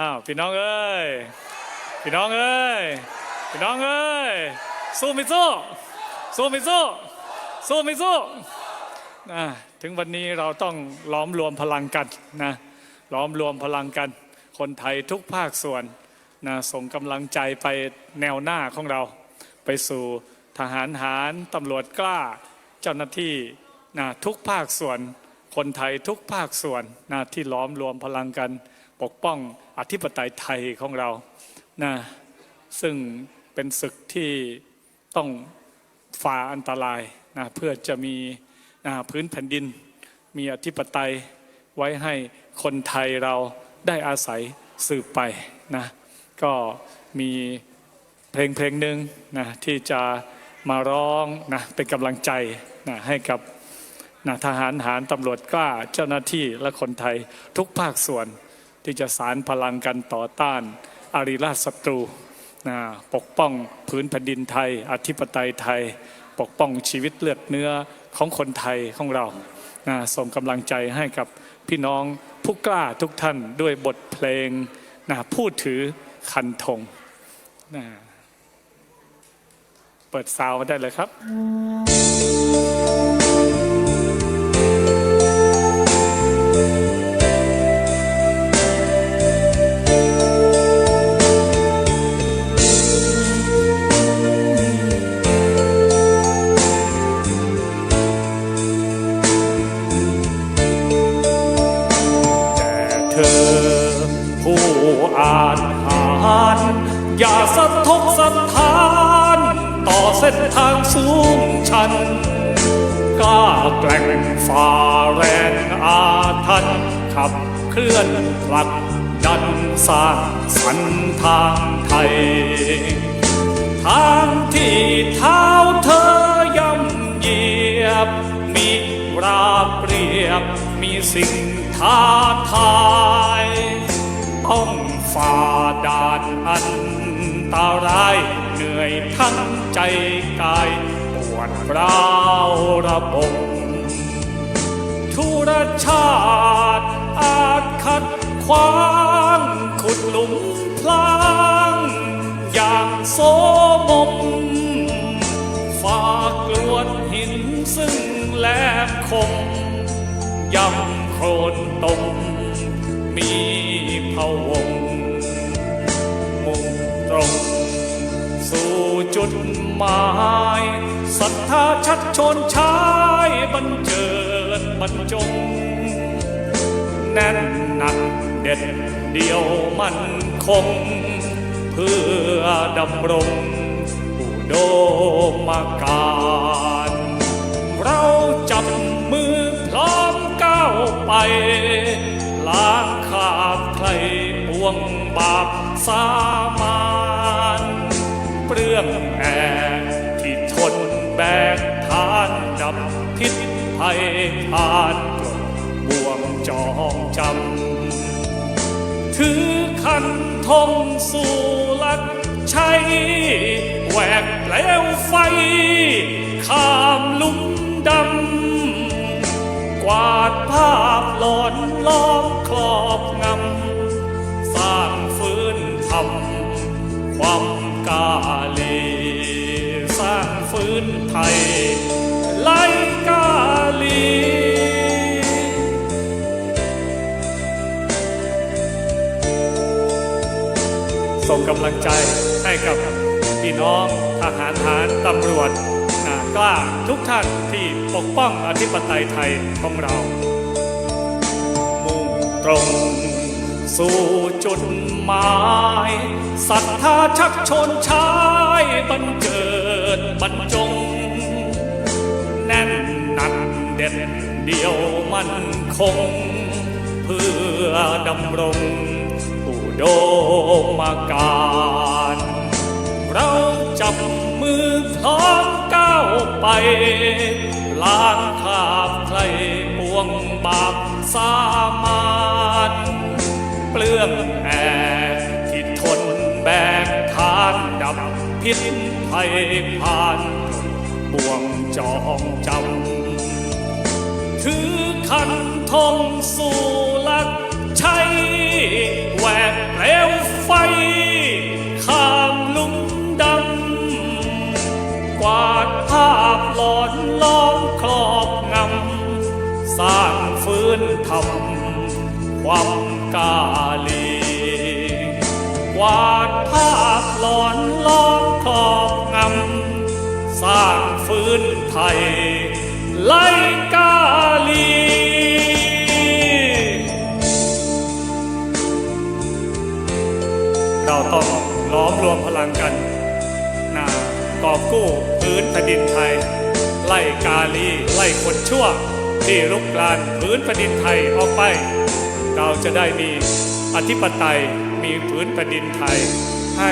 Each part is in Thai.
อ้าวพี่น้องเอ้ยพี่น้องเอ้ยพี่น้องเอ้ยสู้ไม่สู้สู้ไม่สู้สู้ไม่สู้นะถึงวันนี้เราต้องล้อมรวมพลังกันนะล้อมรวมพลังกัน คนไทยทุกภาคส่วนนะส่งกำลังใจไปแนวหน้าของเรา ไปสู่ทหารหารตำรวจกล้าเจ้าหน้าที่นะทุกภาคส่วน คนไทยทุกภาคส่วนนะที่ล้อมรวมพลังกัน ปกป้อง อธิปไตยไทยของเรานะซึ่งเป็นศึกที่ต้องฝ่าอันตรายนะเพื่อจะมีนะพื้นแผ่นดิน มีอธิปไตยไว้ให้คนไทยเราได้อาศัยสืบไปนะก็มีเพลงเพลงหนึ่งนะที่จะมาร้องนะเป็นกำลังใจนะให้กับนะทหารหารตำรวจกล้าเจ้าหน้าที่และคนไทยทุกภาคส่วน ที่จะสารพลังกันต่อต้านอาริราชศัตรูนะปกป้องพื้นแผ่นดินไทย อธิปไตยไทย ปกป้องชีวิตเลือดเนื้อของคนไทยของเรานะส่งกำลังใจให้กับพี่น้องผู้กล้าทุกท่านด้วยบทเพลงนะพูดถือคันธงนะเปิดซาวมาได้เลยครับ สะทกสะทานต่อเส้นทางสูงชันกล้าแกล่งฝ่าแรงอาทันขับเคลื่อนผลักดันสร้างสรรทางไทย ทางที่เท้าเธอย่ำเหยียบ มีราบเรียบ มีสิ่งท้าทาย ต้องฝ่าด่านอัน ตรายเหนื่อยทั้งใจกายปวดร้าวระบมทุรชาติอาจขัดขวางขุดหลุมพลางอย่างโสมมฝากกลวดหินซึ่งแหลมคมยำโครนตมมี จุดหมายศรัทธาชัดชนชายบรรเจิดบรรจง แน่นหนักเด็ดเดียวมันคง เพื่อดำรงอุดมการ เราจับมือพร้อมก้าวไปล้างขาบใครปวงบาปสามา เปลื้องแอที่ทนแบกทานดับพิษภัยผ่านปลดบ่วงจองจำถือคันธงสู่ลักชัยแหวกเปลวไฟ ข้ามลุ่มดำ กวาดภาพหลอนล้อมครอบงำ สร้างฟื้นทำ ไทยไล่กาลี ส่งกำลังใจให้กับพี่น้องทหารทหารตำรวจนะกล้าทุกท่านที่ปกป้องอธิปไตยไทยของเรา มุ่งตรงสู่จุดหมายศรัทธาชักชนชายบรรเจิดบรรจง เดียวมันคง เพื่อดำรงอุดมการ เราจับมือพร้อมก้าวไป ล้างคาบใครปวงบาปสามานเปลื้องแอที่ทนแบกทานดับพิษภัยผ่านบ่วงจองจำ ถือคันธงสู่ลักชัยแหวกเปลวไฟ ข้ามลุ่มดำ กวาดภาพหลอนล้อมครอบงำ สร้างฟื้นทำความกาลีกวาดภาพหลอนล้อมครอบงำ สร้างฟื้นไทยไล่กา มรวมพลังกันนะกอบกู้พื้นแผ่นดินไทย ไล่กาลีไล่คนชั่ว ที่ลุกลานพื้นแผ่นดินไทยออกไป เราจะได้มีอธิปไตยมีพื้นแผ่นดินไทย ให้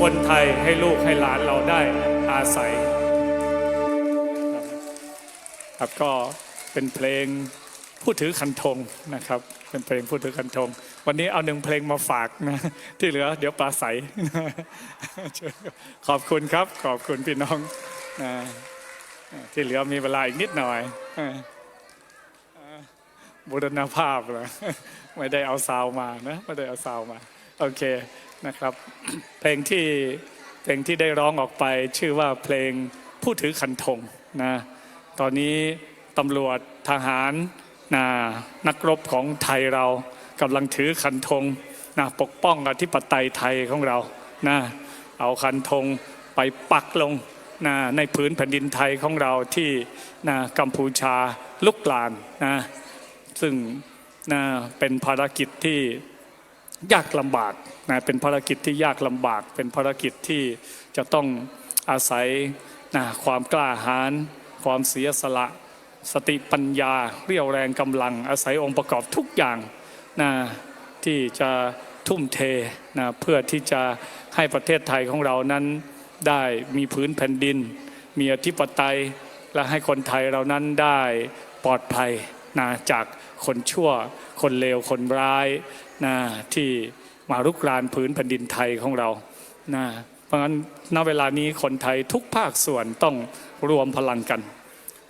คนไทยให้ลูกให้หลานเราได้อาศัยครับก็เป็นเพลงผู้ถือคันธงนะครับ เป็นเพลงผู้ถือคันธง วันนี้เอาหนึ่งเพลงมาฝากนะ ที่เหลือเดี๋ยวปลาใสขอบคุณครับ ขอบคุณพี่น้องนะที่เหลือมีเวลาอีกนิดหน่อยบูรณภาพเหรอไม่ได้เอาซาวมานะไม่ได้เอาซาวมาโอเคนะครับ เพลงที่เพลงที่ได้ร้องออกไป ชื่อว่าเพลงผู้ถือคันธงนะตอนนี้ตำรวจทหารนะนักรบของไทยเรา กำลังถือคันธงนะปกป้องอธิปไตยไทยของเรานะเอาคันธงไปปักลงนะในผืนแผ่นดินไทยของเราที่นะกัมพูชาลุกลานนะซึ่งนะเป็นภารกิจที่ยากลำบากนะเป็นภารกิจที่ยากลำบาก เป็นภารกิจที่จะต้องอาศัยนะความกล้าหาญความเสียสละ สติปัญญา เรี่ยวแรงกำลังอาศัยองค์ประกอบทุกอย่าง นะที่จะทุ่มเทนะเพื่อที่จะให้ประเทศไทยของเรานั้นได้มีพื้นแผ่นดิน มีอธิปไตยและให้คนไทยเรานั้นได้ปลอดภัยนะจากคนชั่ว คนเลวคนร้ายนะที่มารุกรานพื้นแผ่นดินไทยของเรานะเพราะฉะนั้นณเวลานี้คนไทยทุกภาคส่วนต้องรวมพลังกัน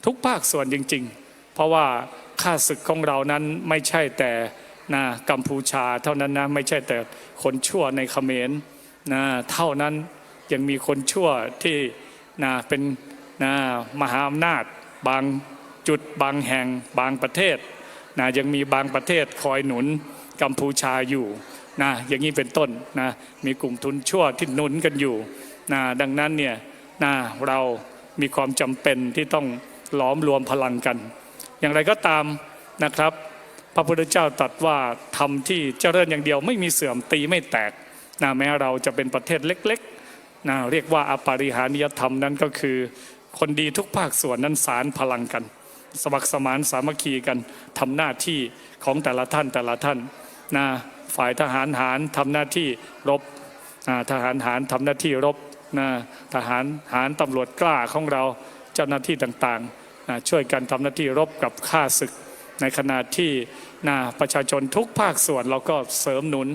ทุกภาคส่วนจริง ๆ เพราะว่าข้าศึกของเรานั้นไม่ใช่แต่ นะกัมพูชาเท่านั้นนะไม่ใช่แต่คนชั่วในเขมรนะเท่านั้นยังมีคนชั่วที่นะเป็นนะมหาอำนาจบางจุดบางแห่งบางประเทศนะยังมีบางประเทศคอยหนุนกัมพูชาอยู่นะอย่างนี้เป็นต้นนะมีกลุ่มทุนชั่วที่หนุนกันอยู่นะดังนั้นเนี่ยนะเรามีความจำเป็นที่ต้องหลอมรวมพลังกัน อย่างไรก็ตามนะครับ ระพุทธเจ้าตรัสว่าทำที่เจริญอย่างเดียวไม่มีเสื่อมตีไม่แตกนะแม้เราจะเป็นประเทศเล็กๆนะเรียกว่าอปาริหานิยธรรมนั้นก็คือ คนดีทุกภาคส่วนนั้นสารพลังกัน สมัครสมานสามัคคีกันทำหน้าที่ของแต่ละท่านแต่ละท่านนะฝ่ายทหารหารทำหน้าที่รบนะทหารหารทำหน้าที่รบนะทหารหารตำรวจกล้าของเราเจ้าหน้าที่ต่างๆนะช่วยกันทำหน้าที่รบกับข้าศึก ในขณะที่นะประชาชนทุกภาคส่วนเราก็เสริมหนุน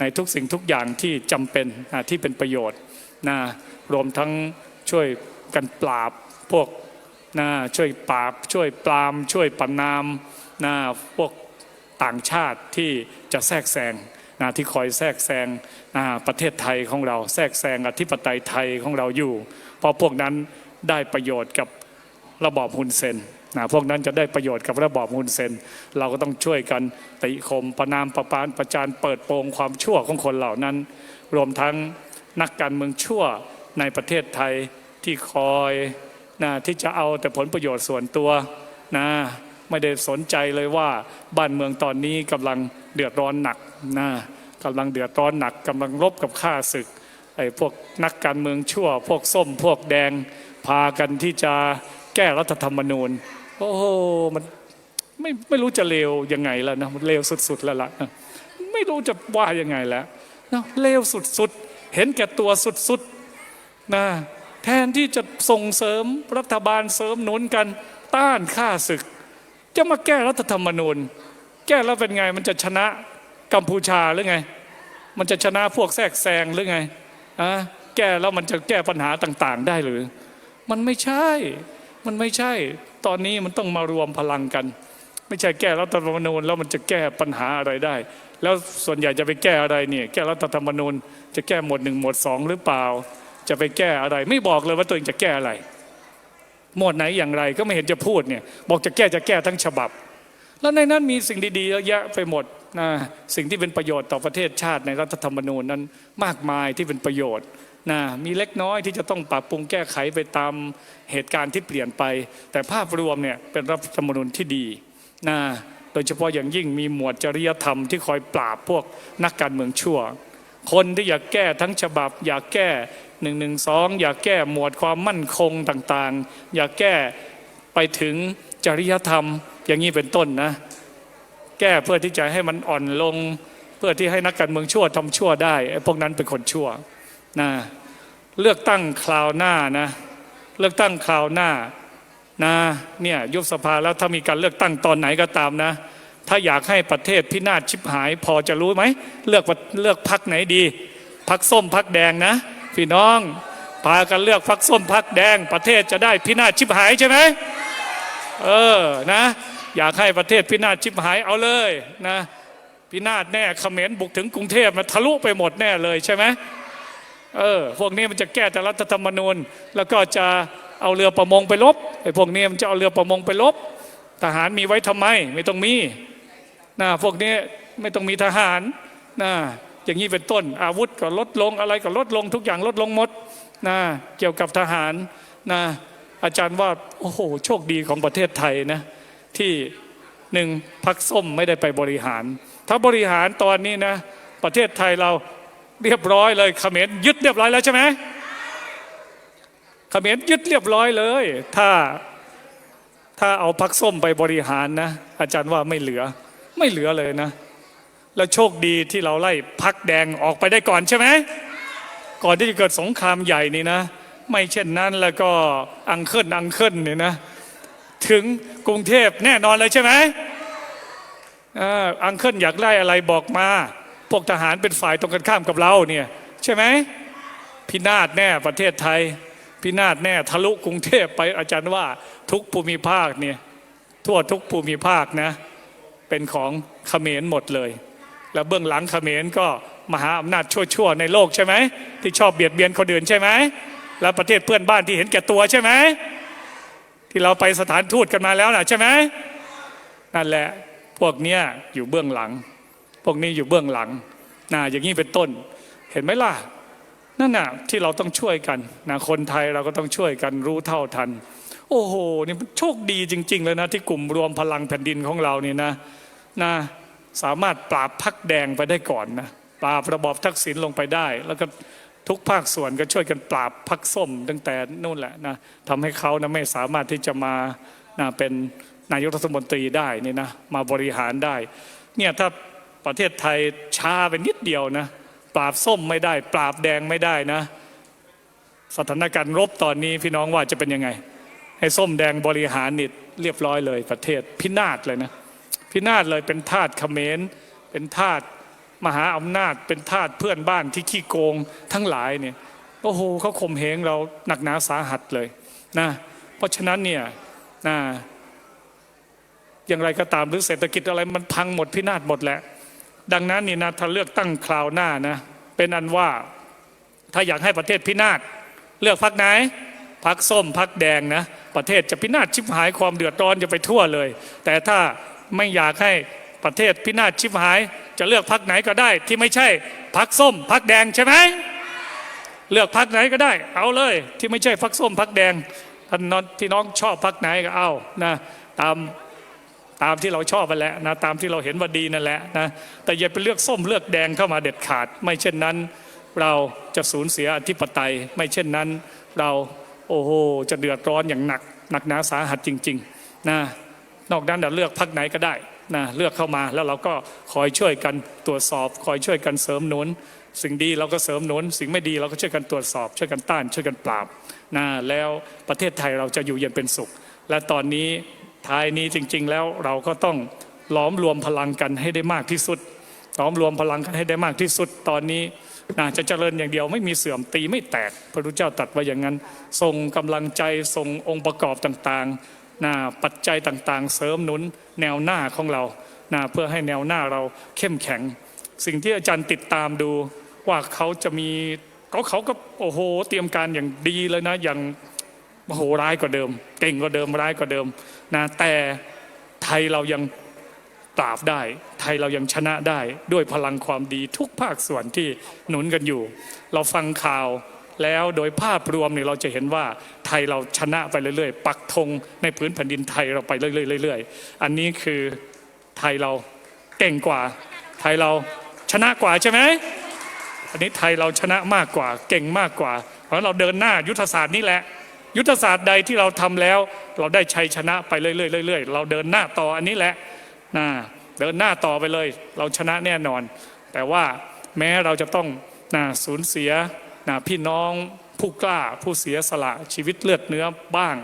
ในทุกสิ่งทุกอย่างที่จำเป็นนะที่เป็นประโยชน์นะรวมทั้งช่วยกันปราบพวกนะช่วยปราบ ช่วยปราม ช่วยปนามนะพวกต่างชาติที่จะแทรกแซงนะที่คอยแทรกแซงนะประเทศไทยของเราแทรกแซงอธิปไตยไทยของเราอยู่ เพราะพวกนั้นได้ประโยชน์กับระบอบฮุนเซน นะพวกนั้นจะได้ประโยชน์กับระบอบฮุนเซน เราก็ต้องช่วยกันติคมประนามประปานประจานเปิดโปงความชั่วของคนเหล่านั้น รวมทั้งนักการเมืองชั่วในประเทศไทยที่คอยนะที่จะเอาแต่ผลประโยชน์ส่วนตัวนะไม่ได้สนใจเลยว่าบ้านเมืองตอนนี้กำลังเดือดร้อนหนักนะกำลังเดือดร้อนหนักกำลังรบกับข้าศึกไอ้พวกนักการเมืองชั่ว พวกส้มพวกแดงพากันที่จะ แก้รัฐธรรมนูญ โอ้โหมันไม่ไม่รู้จะเลวยังไงแล้วนะมันเลวสุดๆแล้วล่ะนะไม่รู้จะว่ายังไงแล้วนะเลวสุดๆ เห็นแก่ตัวสุดๆนะแทนที่จะส่งเสริมรัฐบาลเสริมหนุนกันต้านข้าศึก จะมาแก้รัฐธรรมนูญ แก้แล้วเป็นไงมันจะชนะกัมพูชาหรือไง มันจะชนะพวกแทรกแซงหรือไงอะแก้แล้วมันจะแก้ปัญหาต่างๆ ได้หรือ มันไม่ใช่ มันไม่ใช่ ตอนนี้มันต้องมารวมพลังกัน ไม่ใช่แก้รัฐธรรมนูญแล้วมันจะแก้ปัญหาอะไรได้ แล้วส่วนใหญ่จะไปแก้อะไรเนี่ยแก้รัฐธรรมนูญ จะแก้หมวดหนึ่งหมวดสองหรือเปล่า จะไปแก้อะไร ไม่บอกเลยว่าตัวเองจะแก้อะไร หมวดไหนอย่างไรก็ไม่เห็นจะพูดเนี่ยบอกจะแก้จะแก้ทั้งฉบับ แล้วในนั้นมีสิ่งดีๆเยอะแยะไปหมดนะสิ่งที่เป็นประโยชน์ต่อประเทศชาติในรัฐธรรมนูญนั้นมากมายที่เป็นประโยชน์ นะมีเล็กน้อยที่จะต้องปรับปรุงแก้ไขไปตามเหตุการณ์ที่เปลี่ยนไป แต่ภาพรวมเนี่ยเป็นรัฐธรรมนูญที่ดีนะโดยเฉพาะอย่างยิ่งมีหมวดจริยธรรมที่คอยปราบพวกนักการเมืองชั่ว คนที่อยากแก้ทั้งฉบับ อยากแก้หนึ่งหนึ่งสองอยากแก้หมวดความมั่นคงต่างๆ อยากแก้ไปถึงจริยธรรมอย่างนี้เป็นต้นนะแก้เพื่อที่จะให้มันอ่อนลง เพื่อที่ให้นักการเมืองชั่วทำชั่วได้ไอ้พวกนั้นเป็นคนชั่ว นะเลือกตั้งคราวหน้านะเลือกตั้งคราวหน้านะเนี่ยยุบสภาแล้วถ้ามีการเลือกตั้งตอนไหนก็ตามนะ ถ้าอยากให้ประเทศพินาศชิบหาย พอจะรู้ไหมเลือกเลือกพักไหนดีพักส้มพักแดงนะ พี่น้องพากันเลือกพักส้มพักแดง ประเทศจะได้พินาศชิบหายใช่ไหมเออนะ อยากให้ประเทศพินาศชิบหายเอาเลยนะพินาศแน่เขมรบุกถึงกรุงเทพมาทะลุไปหมดแน่เลยใช่ไหม เออพวกนี้มันจะแก้แต่รัฐธรรมนูญ แล้วก็จะเอาเรือประมงไปลบไอ้พวกนี้มันจะเอาเรือประมงไปลบ ทหารมีไว้ทำไม ไม่ต้องมีนะพวกนี้ไม่ต้องมีทหารนะอย่างนี้เป็นต้น อาวุธก็ลดลงอะไรก็ลดลงทุกอย่างลดลงหมดนะเกี่ยวกับทหารนะอาจารย์ว่าโอ้โหโชคดีของประเทศไทยนะที่หนึ่งพักส้มไม่ได้ไปบริหาร ถ้าบริหารตอนนี้นะประเทศไทยเรา เรียบร้อยเลยเขมรยึดเรียบร้อยแล้วใช่ไหมเขมรยึดเรียบร้อยเลย ถ้าถ้าเอาพักส้มไปบริหารนะ อาจารย์ว่าไม่เหลือ ไม่เหลือเลยนะ แล้วโชคดีที่เราไล่พักแดงออกไปได้ก่อนใช่ไหมก่อนที่จะเกิดสงครามใหญ่นี่นะ ไม่เช่นนั้นแล้วก็อังเคิลอังเคิลเนี่ยนะ ถึงกรุงเทพแน่นอนเลยใช่ไหมอังเคิลอยากได้อะไรบอกมา พวกทหารเป็นฝ่ายตรงกันข้ามกับเราเนี่ยใช่ไหมพินาศแน่ประเทศไทย พินาศแน่ทะลุกรุงเทพไปอาจารย์ว่าทุกภูมิภาคเนี่ยทั่วทุกภูมิภาคนะเป็นของเขมรหมดเลย แล้วเบื้องหลังเขมรก็มหาอำนาจชั่วๆในโลกใช่ไหมที่ชอบเบียดเบียนคนอื่นใช่ไหมแล้วประเทศเพื่อนบ้านที่เห็นแก่ตัวใช่ไหมที่เราไปสถานทูตกันมาแล้วนะใช่ไหมนั่นแหละพวกเนี้ยอยู่เบื้องหลัง พวกนี้อยู่เบื้องหลังนะอย่างนี้เป็นต้น เห็นไหมล่ะนั่นน่ะที่เราต้องช่วยกันนะคนไทยเราก็ต้องช่วยกันรู้เท่าทัน โอ้โหนี่มันโชคดีจริง ๆ เลยนะที่กลุ่มรวมพลังแผ่นดินของเรานี่นะนะสามารถปราบพักแดงไปได้ก่อนนะปราบระบอบทักษิณลงไปได้ แล้วก็ทุกภาคส่วนก็ช่วยกันปราบพักส้มตั้งแต่นู่นแหละนะทำให้เขานะไม่สามารถที่จะมานะเป็นนายกรัฐมนตรีได้นี่นะมาบริหารได้เนี่ยถ้า ประเทศไทยช้าไปนิดเดียวนะ ปราบส้มไม่ได้ ปราบแดงไม่ได้นะ สถานการณ์รบตอนนี้พี่น้องว่าจะเป็นยังไง ให้ส้มแดงบริหารนิดเรียบร้อยเลย ประเทศพินาศเลยนะ พินาศเลยเป็นทาสเขมร เป็นทาสมหาอำนาจ เป็นทาสเพื่อนบ้านที่ขี้โกงทั้งหลายเนี่ยโอ้โหเขาข่มเหงเราหนักหนาสาหัสเลยนะเพราะฉะนั้นเนี่ยนะอย่างไรก็ตามหรือเศรษฐกิจอะไรมันพังหมดพินาศหมดแหละ ดังนั้นนี่นะถ้าเลือกตั้งคราวหน้านะ เป็นอันว่าถ้าอยากให้ประเทศพินาศเลือกพักไหนพักส้มพักแดงนะ ประเทศจะพินาศชิบหายความเดือดร้อนจะไปทั่วเลย แต่ถ้าไม่อยากให้ประเทศพินาศชิบหาย จะเลือกพักไหนก็ได้ ที่ไม่ใช่พักส้มพักแดงใช่ไหมเลือกพักไหนก็ได้ เอาเลย ที่ไม่ใช่พักส้มพักแดงท่านน้องที่น้องชอบพักไหนก็เอานะตาม ตามที่เราชอบไปแล้วนะตามที่เราเห็นว่าดีนั่นแหละนะแต่อย่าไปเลือกส้มเลือกแดงเข้ามาเด็ดขาด ไม่เช่นนั้น เราจะสูญเสียอธิปไตย ไม่เช่นนั้น เราโอ้โหจะเดือดร้อนอย่างหนักหนักหนาสาหัสจริงๆนะนอกนั้นเราเลือกพักไหนก็ได้นะเลือกเข้ามาแล้วเราก็คอยช่วยกันตรวจสอบ คอยช่วยกันเสริมหนุนสิ่งดีเราก็เสริมหนุนสิ่งไม่ดีเราก็ช่วยกันตรวจสอบ ช่วยกันต้านช่วยกันปราบนะแล้วประเทศไทยเราจะอยู่เย็นเป็นสุข และตอนนี้ ท้ายนี้จริง ๆ แล้วเราก็ต้องล้อมรวมพลังกันให้ได้มากที่สุดล้อมรวมพลังกันให้ได้มากที่สุดตอนนี้นะจะเจริญอย่างเดียวไม่มีเสื่อมตีไม่แตกพระพุทธเจ้าตรัสไว้อย่างนั้นส่งกำลังใจส่งองค์ประกอบต่างๆนะปัจจัยต่างๆ เสริมหนุนแนวหน้าของเรานะเพื่อให้แนวหน้าเราเข้มแข็ง สิ่งที่อาจารย์ติดตามดูว่าเขาจะมีเขาเขาก็โอ้โหเตรียมการอย่างดีเลยนะอย่าง โอ้โหร้ายกว่าเดิม เก่งกว่าเดิมร้ายกว่าเดิมนะแต่ไทยเรายังปราบได้ ไทยเรายังชนะได้ด้วยพลังความดีทุกภาคส่วนที่หนุนกันอยู่ เราฟังข่าวแล้วโดยภาพรวมเนี่ยเราจะเห็นว่าไทยเราชนะไปเรื่อยๆ ปักธงในพื้นแผ่นดินไทยเราไปเรื่อยๆเรื่อยๆอันนี้คือไทยเราเก่งกว่า ไทยเราชนะกว่าใช่ไหมอันนี้ไทยเราชนะมากกว่าเก่งมากกว่า เพราะเราเดินหน้ายุทธศาสตร์นี่แหละ ยุทธศาสตร์ใดที่เราทำแล้ว เราได้ชัยชนะไปเรื่อยๆเรื่อยๆเราเดินหน้าต่ออันนี้แหละนะเดินหน้าต่อไปเลย เราชนะแน่นอน แต่ว่าแม้เราจะต้องนะสูญเสียนะพี่น้องผู้กล้าผู้เสียสละชีวิตเลือดเนื้อบ้าง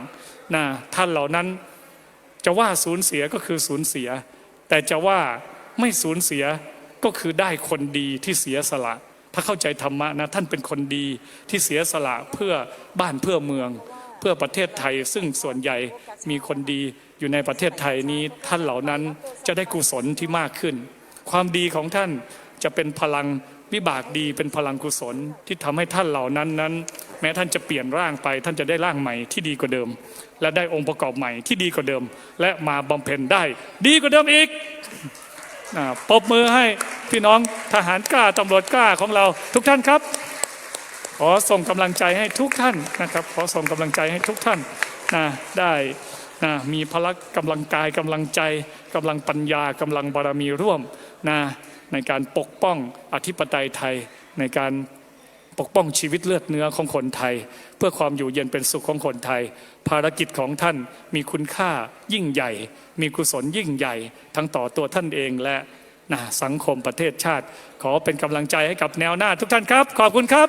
นะท่านเหล่านั้นจะว่าสูญเสียก็คือสูญเสีย แต่จะว่าไม่สูญเสียก็คือได้คนดีที่เสียสละ ถ้าเข้าใจธรรมะนะท่านเป็นคนดีที่เสียสละเพื่อบ้านเพื่อเมือง เพื่อประเทศไทยซึ่งส่วนใหญ่มีคนดีอยู่ในประเทศไทยนี้ท่านเหล่านั้นจะได้กุศลที่มากขึ้น ความดีของท่านจะเป็นพลังวิบากดีเป็นพลังกุศลที่ทำให้ท่านเหล่านั้นนั้น แม้ท่านจะเปลี่ยนร่างไป ท่านจะได้ร่างใหม่ที่ดีกว่าเดิม และได้องค์ประกอบใหม่ที่ดีกว่าเดิม และมาบำเพ็ญได้ดีกว่าเดิมอีกปรบมือให้พี่น้องทหารกล้าตำรวจกล้าของเราทุกท่านครับ อส่งกำลังใจให้ทุกท่านนะครับขอส่งกำลังใจให้ทุกท่านนะได้นะมีพละกำลังกายกำลังใจกำลังปัญญากำลังบารมีร่วมนะในการปกป้องอธิปไตยไทยในการปกป้องชีวิตเลือดเนื้อของคนไทย เพื่อความอยู่เย็นเป็นสุขของคนไทย ภารกิจของท่านมีคุณค่ายิ่งใหญ่ มีกุศลยิ่งใหญ่ ทั้งต่อตัวท่านเองและนะสังคมประเทศชาติ ขอเป็นกำลังใจให้กับแนวหน้าทุกท่านครับ ขอบคุณครับ